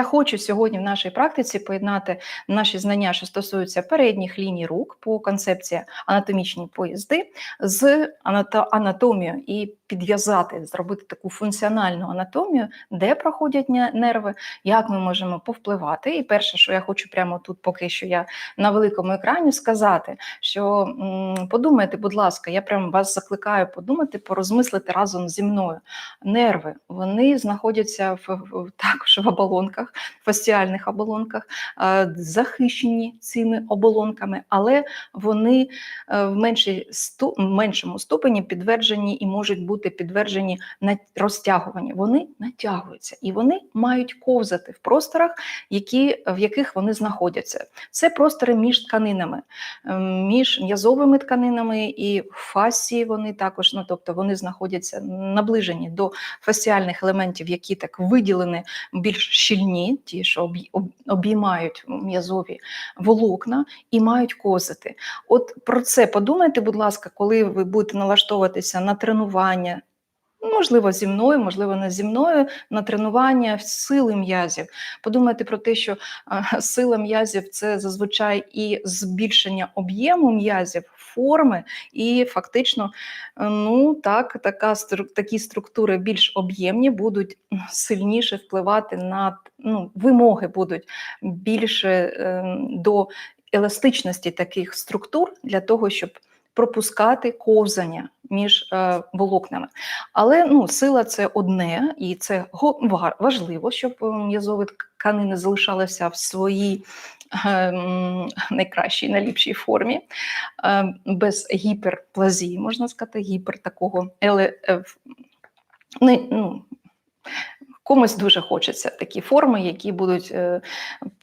Я хочу сьогодні в нашій практиці поєднати наші знання, що стосуються передніх ліній рук по концепції анатомічні поїзди з анато- анатомією і підв'язати, зробити таку функціональну анатомію, де проходять нерви, як ми можемо повпливати. І перше, що я хочу прямо тут, поки що я на великому екрані сказати, що подумайте, будь ласка, я прямо вас закликаю подумати, порозмислити разом зі мною. Нерви вони знаходяться в, в також в оболонках, фасціальних оболонках, захищені цими оболонками, але вони е, в меншій меншому ступені підтверджені і можуть бути підтверджені на розтягування. Вони натягуються і вони мають ковзати в просторах, які, в яких вони знаходяться. Це простори між тканинами, е, між м'язовими тканинами і фасії вони також, ну тобто вони знаходяться наближені до фасціальних елементів, які так виділені більш щільні, ті, що обіймають м'язові волокна і мають козити. От про це подумайте, будь ласка, коли ви будете налаштовуватися на тренування. Можливо, зі мною, можливо, не зі мною на тренування сили м'язів. Подумайте про те, що сила м'язів це зазвичай і збільшення об'єму м'язів, форми, і фактично, ну так, така такі структури більш об'ємні будуть сильніше впливати на ну, вимоги будуть більше е, до еластичності таких структур для того, щоб пропускати ковзання між е, волокнами. Але ну, сила це одне, і це важливо, щоб е, м'язові тканини залишалися в своїй е, найкращій, найліпшій формі, е, без гіперплазії, можна сказати, гіпер такого е, ну, Комусь дуже хочеться такі форми, які будуть е,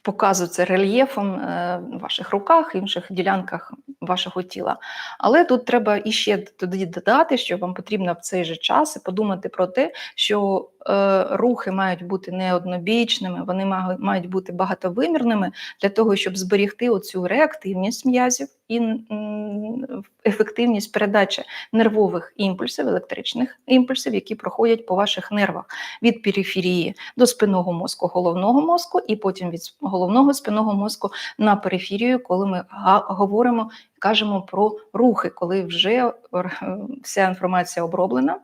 показуватися рельєфом е, в ваших руках, інших ділянках вашого тіла. Але тут треба іще туди додати, що вам потрібно в цей же час подумати про те, що е, рухи мають бути не однобічними, вони ма- мають бути багатовимірними для того, щоб зберігти оцю реактивність м'язів і ефективність передачі нервових імпульсів, електричних імпульсів, які проходять по ваших нервах. Від периферії до спинного мозку, головного мозку, і потім від головного спинного мозку на периферію, коли ми говоримо, кажемо про рухи, коли вже вся інформація оброблена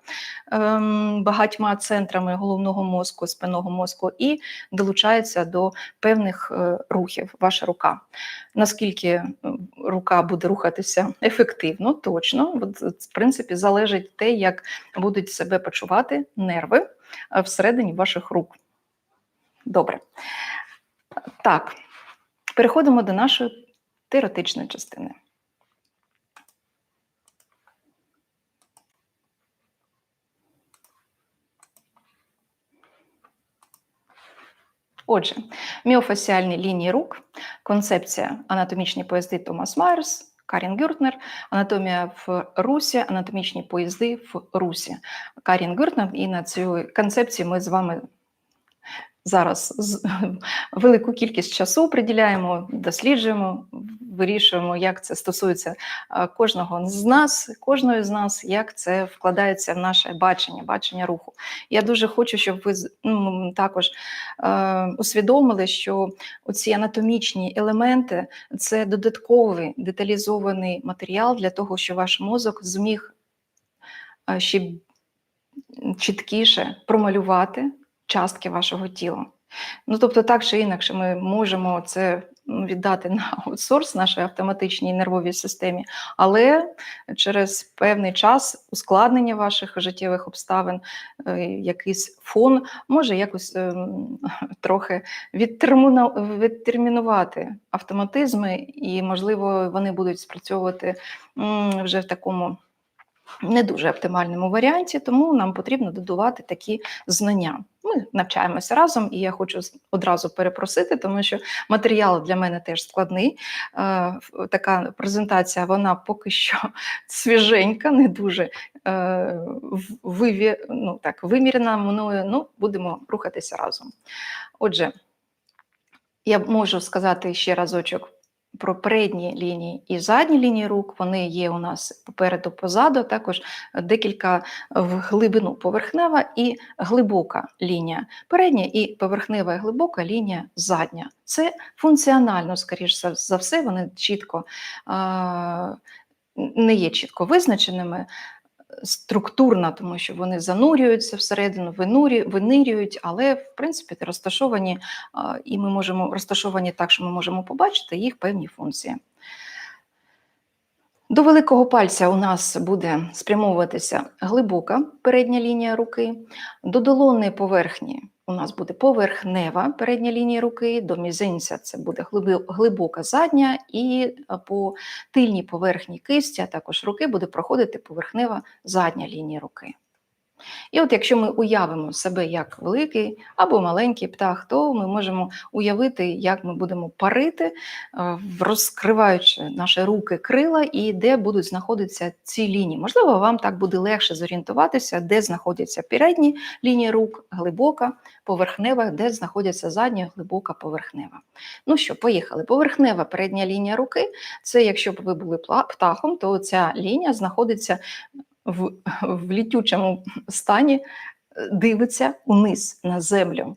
ем, багатьма центрами головного мозку, спинного мозку, і долучається до певних е, рухів ваша рука. Наскільки е, рука буде рухатися ефективно, точно, в принципі, залежить те, як будуть себе почувати нерви е, всередині ваших рук. Добре. Так, переходимо до нашої теоретичної частини. Отже, міофасіальні лінії рук, концепція анатомічні поїзди Томас Майерс, Карін Гюртнер, анатомія в Русі, анатомічні поїзди в Русі. Карін Гюртнер, і на цю концепцію ми з вами зараз велику кількість часу приділяємо, досліджуємо, вирішуємо, як це стосується е, кожного з нас, кожної з нас, як це вкладається в наше бачення, бачення руху. Я дуже хочу, щоб ви ну, також е, усвідомили, що оці анатомічні елементи це додатковий деталізований матеріал для того, щоб ваш мозок зміг е, ще чіткіше промалювати частки вашого тіла. Ну, тобто, так чи інакше, ми можемо це віддати на аутсорс нашій автоматичній нервовій системі, але через певний час ускладнення ваших життєвих обставин, е, якийсь фон може якось ем, трохи відтерміну- відтермінувати автоматизми, і, можливо, вони будуть спрацьовувати вже в такому не дуже оптимальному варіанті, тому нам потрібно додавати такі знання. Ми навчаємося разом, і я хочу одразу перепросити, тому що матеріал для мене теж складний. Е, Така презентація, вона поки що свіженька, не дуже е, виві, ну, так, вимірена мною. Ну, будемо рухатися разом. Отже, я можу сказати ще разочок про передні лінії і задні лінії рук. Вони є у нас попереду, позаду, також декілька в глибину поверхнева і глибока лінія. Передня і поверхнева і глибока лінія задня. Це функціонально, скоріш за- все, вони чітко не є чітко визначеними. Структурно, тому що вони занурюються всередину, винирюють, але в принципі розташовані, і ми можемо розташовані так, що ми можемо побачити їх певні функції. До великого пальця у нас буде спрямовуватися глибока передня лінія руки, до долонної поверхні у нас буде поверхнева передня лінія руки, до мізинця це буде глибока задня, і по тильній поверхні кисті, а також руки буде проходити поверхнева задня лінія руки. І от якщо ми уявимо себе як великий або маленький птах, то ми можемо уявити, як ми будемо парити, е, розкриваючи наші руки крила і де будуть знаходитися ці лінії. Можливо, вам так буде легше зорієнтуватися, де знаходяться передні лінії рук, глибока, поверхнева, де знаходяться задня, глибока, поверхнева. Ну що, поїхали. Поверхнева передня лінія руки це якщо б ви були птахом, то ця лінія знаходиться в, в літючому стані, е, дивиться униз на землю.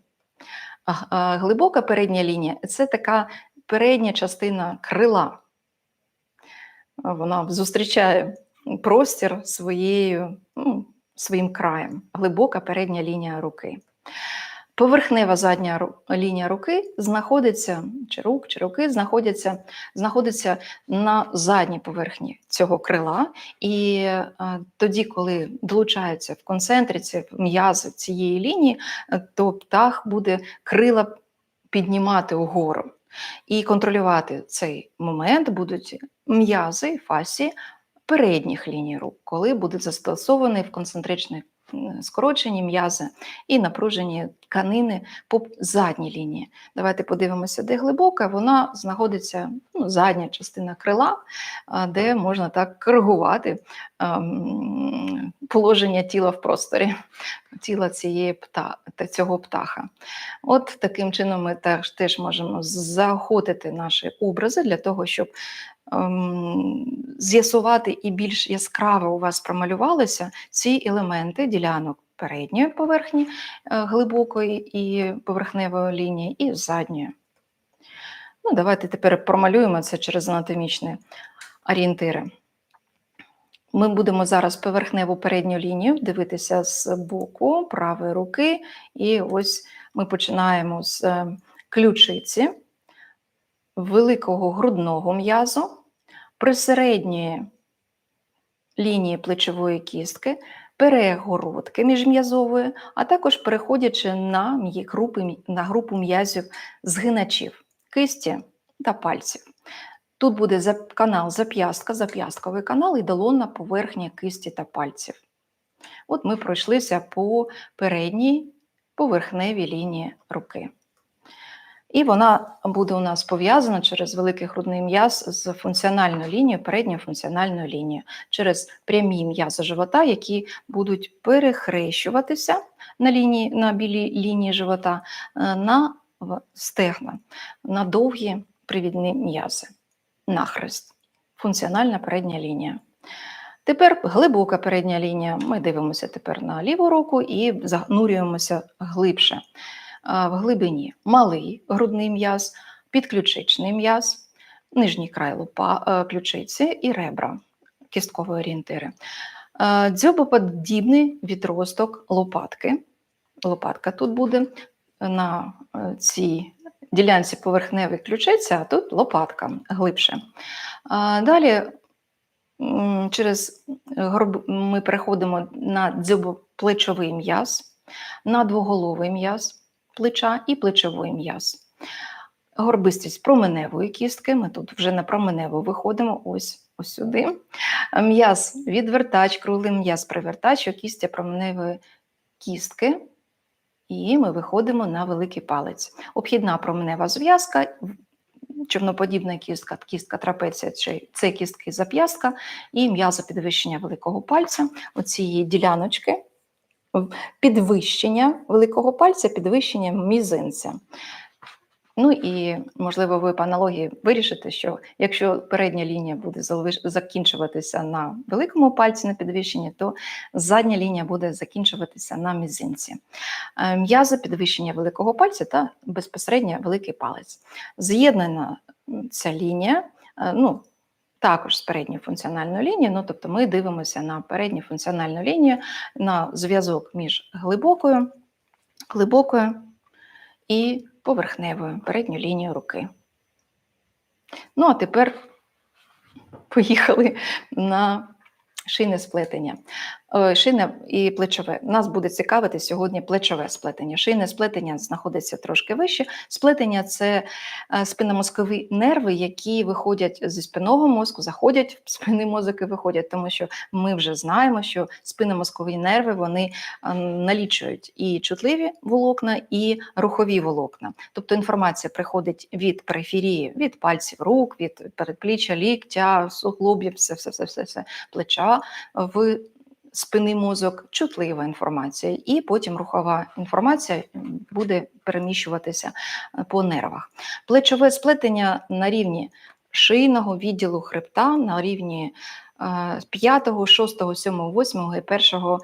Глибока передня лінія це така передня частина крила. Вона зустрічає простір своєю, ну, своїм краєм. Глибока передня лінія руки. Поверхнева задня лінія руки знаходиться, чи рук, чи руки знаходяться, знаходиться на задній поверхні цього крила. І е, тоді, коли долучаються в концентриці, м'язи цієї лінії, е, то птах буде крила піднімати угору. І контролювати цей момент будуть м'язи, фасі передніх ліній рук, коли будуть застосовані в концентричних м, скорочені м'язи і напружені тканини по задній лінії. Давайте подивимося, де глибока. Вона знаходиться ну, задня частина крила, де можна так коригувати ем, положення тіла в просторі, тіла цієї пта, цього птаха. От таким чином ми теж, теж можемо заохотити наші образи для того, щоб з'ясувати і більш яскраво у вас промалювалися ці елементи ділянок передньої поверхні е, глибокої і поверхневої лінії, і задньої. Ну, давайте тепер промалюємо це через анатомічні орієнтири. Ми будемо зараз поверхневу передню лінію дивитися з боку правої руки. І ось ми починаємо з е, ключиці, великого грудного м'язу, присередньої лінії плечової кістки, перегородки міжм'язової, а також переходячи на, групи на групу м'язів згиначів, кисті та пальців. Тут буде канал зап'ястка, зап'ястковий канал і долонна поверхня кисті та пальців. От ми пройшлися по передній поверхневій лінії руки. І вона буде у нас пов'язана через великий грудний м'яз з функціональною лінією, передньою функціональною лінією, через прямі м'язи живота, які будуть перехрещуватися на, лінії, на білій лінії живота е, на стегна, на довгі привідні м'язи, нахрест, функціональна передня лінія. Тепер глибока передня лінія. Ми дивимося тепер на ліву руку і занурюємося глибше. В глибині малий грудний м'яз, підключичний м'яз, нижній край лупа, е, ключиці і ребра, кісткові орієнтири. Е, Дзьобоподібний відросток лопатки. Лопатка тут буде на е, цій ділянці поверхневої ключиці, а тут лопатка глибше. Далі через горб ми переходимо на дзьобоплечовий м'яз, на двоголовий м'яз плеча і плечовий м'яз. Горбистість променевої кістки. Ми тут вже на променеву виходимо ось, ось сюди. М'яз відвертач, круглий м'яз привертач, кістя променевої кістки. І ми виходимо на великий палець. Обхідна променева зв'язка, човноподібна кістка, кістка трапеція це кістки зап'ястка і м'язо підвищення великого пальця, оцієї діляночки, в- підвищення великого пальця, підвищення мізинця. Ну і можливо, ви по аналогії вирішите, що якщо передня лінія буде закінчуватися на великому пальці на підвищенні, то задня лінія буде закінчуватися на мізинці. Е, М'язи підвищення великого пальця та безпосередньо великий палець. З'єднана ця лінія, е, ну також з передньої функціональної лінії. Ну, тобто ми дивимося на передню функціональну лінію, на зв'язок між глибокою, глибокою і поверхневою передню лінію руки. Ну, а тепер поїхали на шийне сплетення. Е, Шийне і плечове. Нас буде цікавити сьогодні плечове сплетення. Шийне сплетення знаходиться трошки вище. Сплетення це е, спинномозкові нерви, які виходять зі спинного мозку, заходять в спинний мозок і виходять, тому що ми вже знаємо, що спинномозкові нерви вони е, налічують і чутливі волокна, і рухові волокна. Тобто інформація приходить від периферії, від пальців рук, від передпліччя, ліктя, суглобів, все, все, все, все, все плеча в спинний мозок, чутлива інформація, і потім рухова інформація буде переміщуватися е, по нервах. Плечове сплетення на рівні шийного відділу хребта, на рівні 5, 6, 7, 8 і 1 м,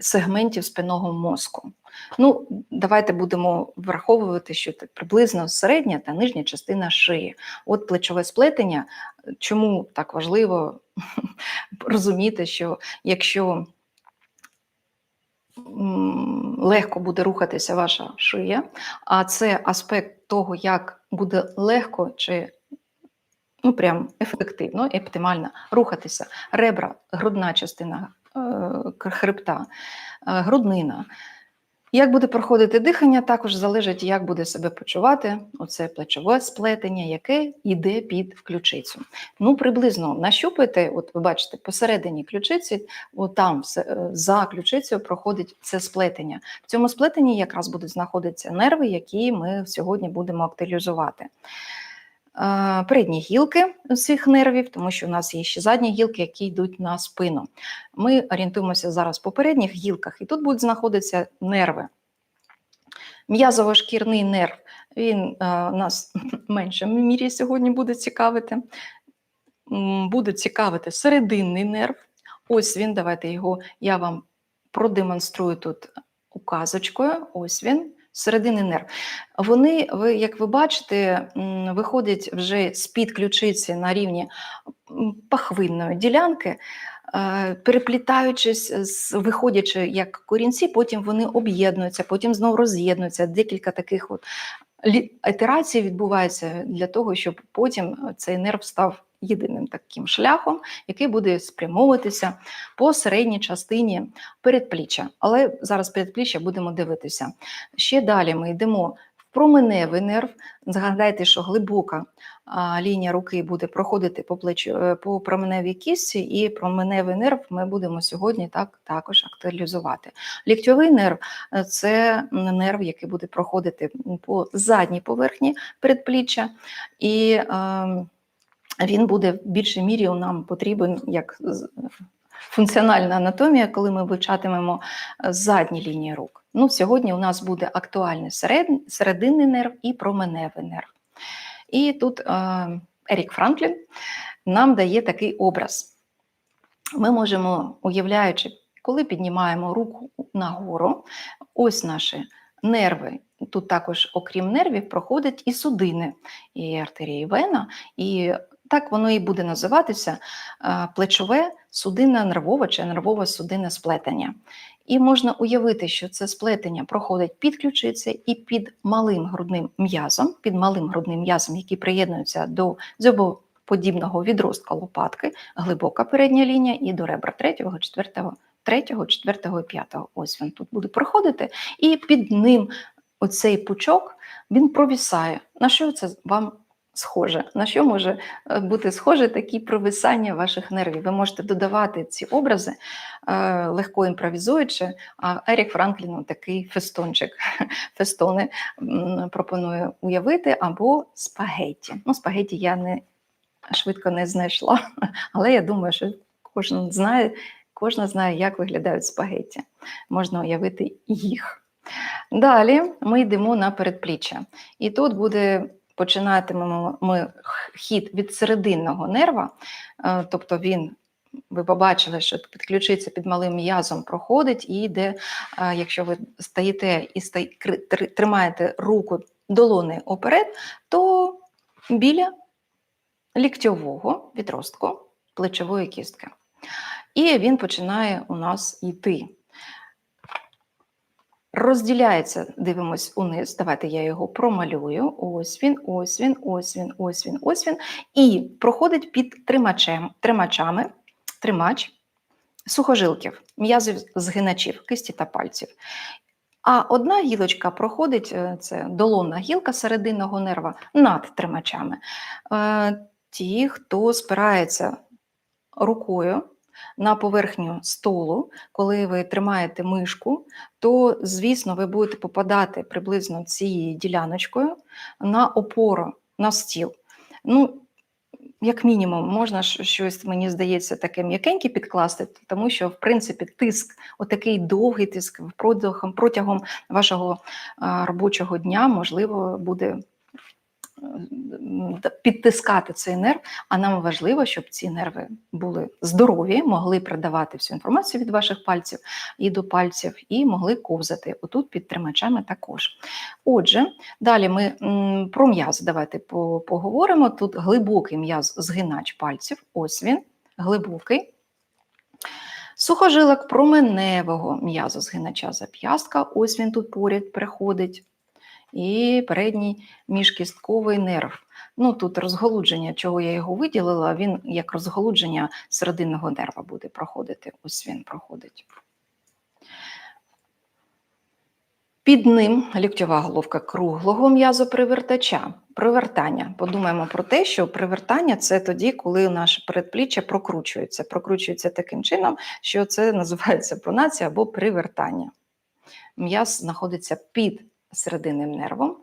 сегментів спинного мозку. Ну, давайте будемо враховувати, що так приблизно середня та нижня частина шиї. От плечове сплетення, чому так важливо розуміти, що якщо легко буде рухатися ваша шия, а це аспект того, як буде легко чи ну, прям ефективно і оптимально рухатися ребра, грудна частина е, хребта, е, груднина. Як буде проходити дихання, також залежить, як буде себе почувати оце плечове сплетення, яке йде під ключицю. Ну, приблизно нащупайте, от ви бачите, посередині ключиці, от там е, за ключицею проходить це сплетення. В цьому сплетенні якраз будуть знаходитися нерви, які ми сьогодні будемо активізувати. Е, Передні гілки цих нервів, тому що у нас є ще задні гілки, які йдуть на спину. Ми орієнтуємося зараз по передніх гілках, і тут будуть знаходитися нерви. М'язово-шкірний нерв, він е, нас в меншому мірі сьогодні буде цікавити. Буде цікавити серединний нерв. Ось він, давайте його, я вам продемонструю тут указочкою. Ось він, серединний нерв. Вони, ви, як ви бачите, виходять вже з-під ключиці на рівні пахвинної ділянки, е, переплітаючись, виходячи як корінці, потім вони об'єднуються, потім знову роз'єднуються. Декілька таких от ітерацій відбувається для того, щоб потім цей нерв став єдиним таким шляхом, який буде спрямовуватися по середній частині передпліччя. Але зараз передпліччя будемо дивитися. Ще далі ми йдемо в променевий нерв. Згадайте, що глибока лінія руки буде проходити по плечу е, по променевій кістці, і променевий нерв ми будемо сьогодні так також актуалізувати. Ліктьовий нерв це нерв, який буде проходити по задній поверхні передпліччя, і е, він буде в більшій мірі нам потрібен як функціональна анатомія, коли ми вивчатимемо е, задні лінії рук. Ну, сьогодні у нас буде актуальний серед, серединний нерв і променевий нерв. І тут е, Ерік Франклін нам дає такий образ. Ми можемо, уявляючи, коли піднімаємо руку нагору, ось наші нерви. Тут також, окрім нервів, проходять і судини, і артерії вена, і так воно і буде називатися е, плечове судинне нервове чи нервове судинне сплетення. І можна уявити, що це сплетення проходить під ключицею і під малим грудним м'язом, під малим грудним м'язом, який приєднується до зьобоподібного відростка лопатки, глибока передня лінія і до ребра 3, 4, 3, 4 і 5. Ось він тут буде проходити, і під ним оцей пучок він провісає. На що це вам схоже? На що може е, бути схоже такі провисання ваших нервів? Ви можете додавати ці образи е, легко імпровізуючи, а Ерік Франклін такий фестончик. Фестони м, пропоную уявити, або спагетті. Ну, спагетті я не швидко не знайшла, але я думаю, що кожен знає, кожна знає, як виглядають спагетті. Можна уявити їх. Далі ми йдемо на передпліччя. І тут буде починатимемо ми хід від серединного нерва, е, тобто він. Ви побачили, що підключиться під малим м'язом, проходить і йде, е, якщо ви стоїте і тримаєте руку долони оперед, то біля ліктьового відростку плечової кістки. І він починає у нас йти. Розділяється, дивимось униз. Давайте я його промалюю. Ось він, ось він, ось він, ось він, ось він. І проходить під тримачем, тримачами, тримач сухожилків, м'язів згиначів, кисті та пальців. А одна гілочка проходить, е, це долонна гілка серединного нерва над тримачами. Е, Ті, хто спирається рукою на поверхню столу, коли ви тримаєте мишку, то, звісно, ви будете попадати приблизно цією діляночкою на опору на стіл. Ну, як мінімум, можна щось, мені здається, таке м'якеньке підкласти, тому що, в принципі, тиск, отакий довгий тиск протягом, вашого робочого дня, можливо, буде підтискати цей нерв, а нам важливо, щоб ці нерви були здорові, могли передавати всю інформацію від ваших пальців і до пальців, і могли ковзати отут під тримачами також. Отже, далі ми про м'яз давайте поговоримо. Тут глибокий м'яз згинач пальців, ось він, глибокий. Сухожилок променевого м'язу згинача зап'ястка, ось він тут поряд приходить. І передній міжкістковий нерв. Ну тут розголудження, чого я його виділила, він як розголудження серединного нерва буде проходити. Ось він проходить. Під ним ліктьова головка круглого м'язу привертача. Привертання. Подумаємо про те, що привертання це тоді, коли наше передпліччя прокручується. Прокручується таким чином, що це називається пронація або привертання. М'яз знаходиться під серединним нервом,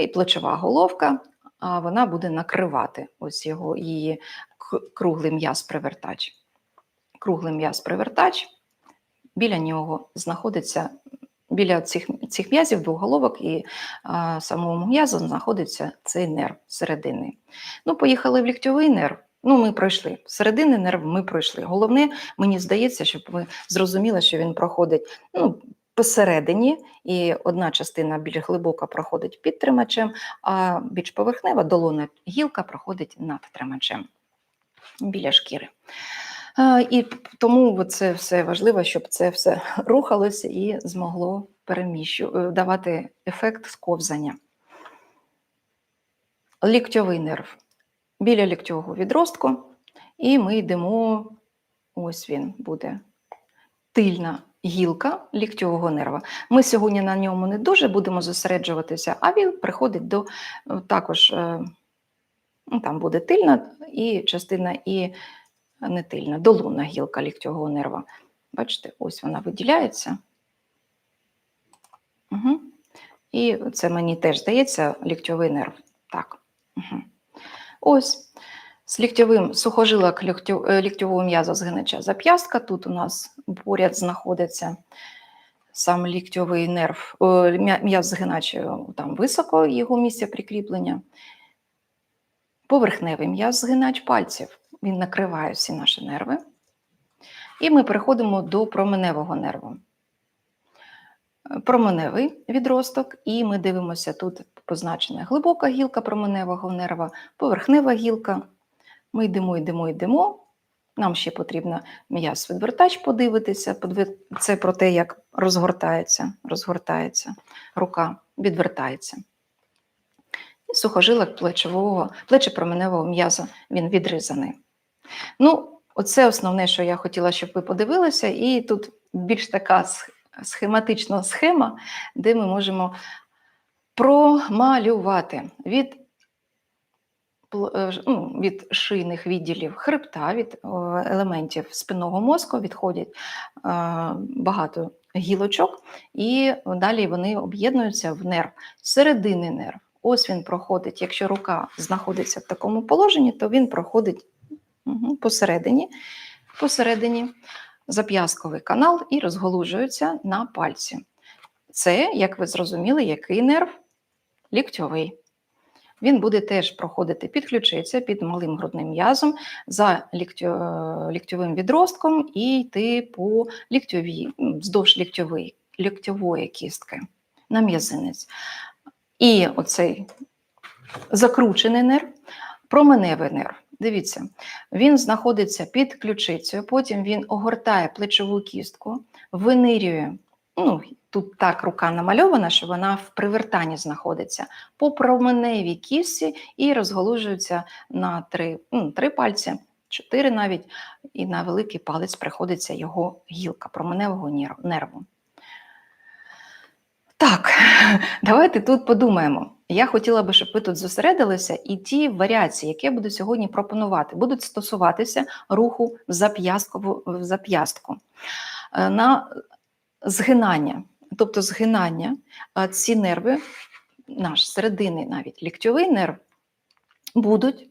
і плечова головка, а вона буде накривати ось його її круглий м'яз-привертач. Круглий м'яз-привертач, біля нього знаходиться, біля цих, цих м'язів двох головок і а, самого м'язу знаходиться цей нерв серединний. Ну, поїхали в ліктьовий нерв. Ну, ми пройшли. Серединний нерв ми пройшли. Головне, мені здається, щоб ви зрозуміли, що він проходить ну, посередині, і одна частина більш глибока проходить під тримачем, а більш поверхнева долона гілка проходить над тримачем біля шкіри. І тому це все важливо, щоб це все рухалося і змогло переміщу, е, давати ефект сковзання. Ліктьовий нерв біля ліктьового відростку, і ми йдемо, ось він буде тильна гілка ліктьового нерва. Ми сьогодні на ньому не дуже будемо зосереджуватися, а він приходить до е, також, е, ну, там буде тильна і частина і не тильна, долонна гілка ліктьового нерва. Бачите, ось вона виділяється. Угу. І це мені теж здається ліктьовий нерв. Так. Угу. Ось. З ліктьовим сухожилок е, ліктьового м'яза згинача зап'ястка. Тут у нас поряд знаходиться сам ліктьовий нерв, м'яз згинач е, там високо, його місце прикріплення. Поверхневий м'яз згинач пальців. Він накриває всі наші нерви. І ми переходимо до променевого нерву. Е, Променевий відросток, і ми дивимося тут позначена глибока гілка променевого нерва, поверхнева гілка. Ми йдемо, йдемо, йдемо. Нам ще потрібно м'яз відвертач подивитися. Це про те, як розгортається, розгортається рука, відвертається. І сухожилок плечового, плечепроменевого м'яза він відрізаний. Ну, оце основне, що я хотіла, щоб ви подивилися. І тут більш така схематична схема, де ми можемо промалювати від ну, від шийних відділів хребта, від е, елементів спинного мозку відходять е, багато гілочок, і далі вони об'єднуються в нерв, серединний нерв. Ось він проходить. Якщо рука знаходиться в такому положенні, то він проходить посередині, посередині зап'ястковий канал і розголужується на пальці. Це, як ви зрозуміли, який нерв? Ліктьовий. Він буде теж проходити під ключиця, під малим грудним м'язом за ліктьо, е, ліктьовим відростком і йти по ліктьовій, вздовж ліктьової, ліктьової кістки на м'язинець. І оцей закручений нерв, променевий нерв. Дивіться, він знаходиться під ключицею, потім він огортає плечову кістку, винирює. Ну, тут так рука намальована, що вона в привертанні знаходиться по променевій кістці і розголужується на три, ну, три пальці, чотири навіть, і на великий палець приходиться його гілка променевого нерву. Так, давайте тут подумаємо. Я хотіла би, щоб ви тут зосередилися, і ті варіації, які я буду сьогодні пропонувати, будуть стосуватися руху в зап'ястку. Е, На згинання, тобто згинання, ці нерви, наш серединний навіть ліктьовий нерв, будуть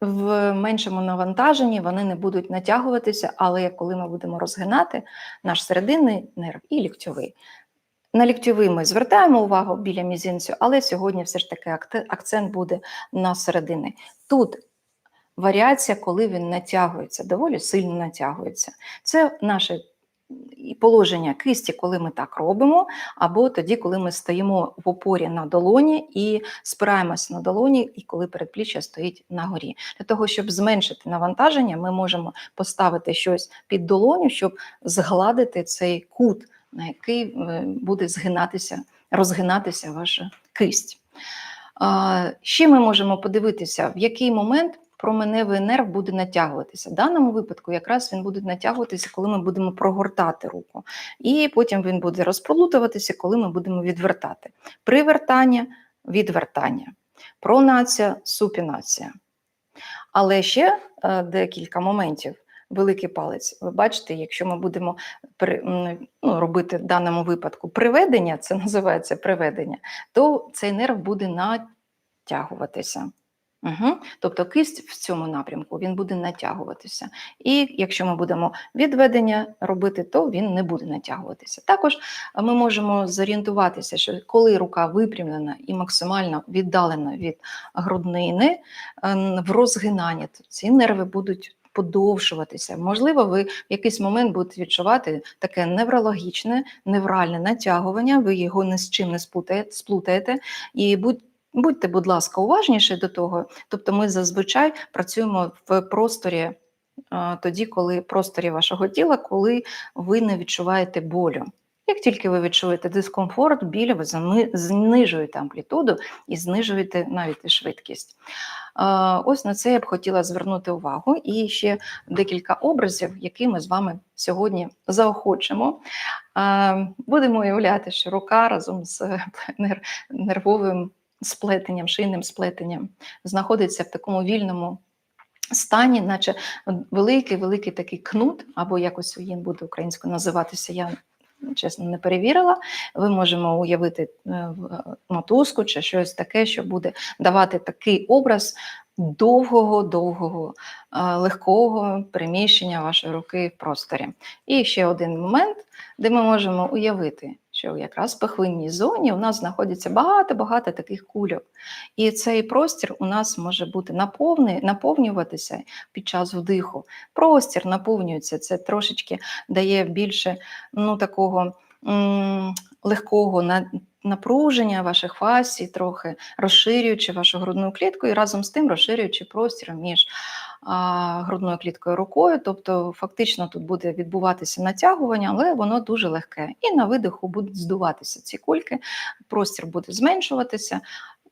в меншому навантаженні, вони не будуть натягуватися, але коли ми будемо розгинати наш серединний нерв і ліктьовий, на ліктьовий ми звертаємо увагу біля мізинцю, але сьогодні все ж таки акцент буде на середини. Тут варіація, коли він натягується, доволі сильно натягується. Це наше і положення кисті, коли ми так робимо, або тоді, коли ми стоїмо в опорі на долоні і спираємося на долоні, і коли передпліччя стоїть на горі. Для того, щоб зменшити навантаження, ми можемо поставити щось під долоню, щоб згладити цей кут, на який е, буде згинатися, розгинатися ваша кисть. Ще ми можемо подивитися, в який момент променевий нерв буде натягуватися. В даному випадку якраз він буде натягуватися, коли ми будемо прогортати руку. І потім він буде розпролутуватися, коли ми будемо відвертати. Привертання, відвертання, пронація, супінація. Але ще е, декілька моментів. Великий палець. Ви бачите, якщо ми будемо при- ну, робити в даному випадку приведення, це називається приведення, то цей нерв буде натягуватися. Угу. Тобто кисть в цьому напрямку він буде натягуватися. І якщо ми будемо відведення робити, то він не буде натягуватися. Також е, ми можемо зорієнтуватися, що коли рука випрямлена і максимально віддалена від груднини, е, в розгинанні то ці нерви будуть подовжуватися. Можливо, ви в якийсь момент будете відчувати таке неврологічне, невральне натягування, ви його ні з чим не сплутаєте, сплутаєте і будь Будьте, будь ласка, уважніші до того. Тобто, ми зазвичай працюємо в просторі тоді, коли просторі вашого тіла, коли ви не відчуваєте болю. Як тільки ви відчуєте дискомфорт, біль, ви знижуєте амплітуду і знижуєте навіть і швидкість. Ось на це я б хотіла звернути увагу. І ще декілька образів, які ми з вами сьогодні заохочимо. Будемо уявляти, що рука разом з нервовим сплетенням, шийним сплетенням, знаходиться в такому вільному стані, наче великий-великий такий кнут, або якось він буде українською називатися. Я чесно не перевірила. Ви можемо уявити е, мотузку чи щось таке, що буде давати такий образ довгого-довгого, е, легкого переміщення вашої руки в просторі. І ще один момент, де ми можемо уявити, що якраз в пахвинній зоні у нас знаходиться багато-багато таких кульок. І цей простір у нас може бути наповни, наповнюватися під час вдиху. Простір наповнюється, це трошечки дає більше ну, такого легкого напруження ваших фасій, трохи розширюючи вашу грудну клітку і разом з тим розширюючи простір між а, грудною кліткою рукою. Тобто, фактично тут буде відбуватися натягування, але воно дуже легке. І на видиху будуть здуватися ці кульки, простір буде зменшуватися.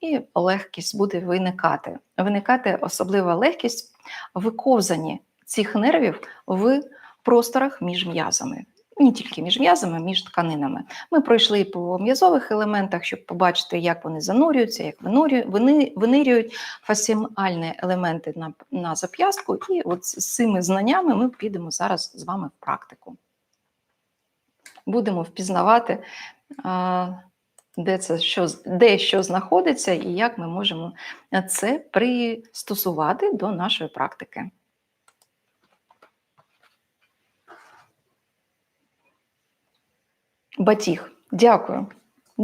І легкість буде виникати. Виникати особлива легкість в ковзанні цих нервів в просторах між м'язами. Не тільки між м'язами, між тканинами. Ми пройшли по м'язових елементах, щоб побачити, як вони занурюються, як винирюють фасіальні елементи на, на зап'ястку. І от з цими знаннями ми підемо зараз з вами в практику. Будемо впізнавати, де це що, де що знаходиться і як ми можемо це пристосувати до нашої практики. Батіг. Дякую.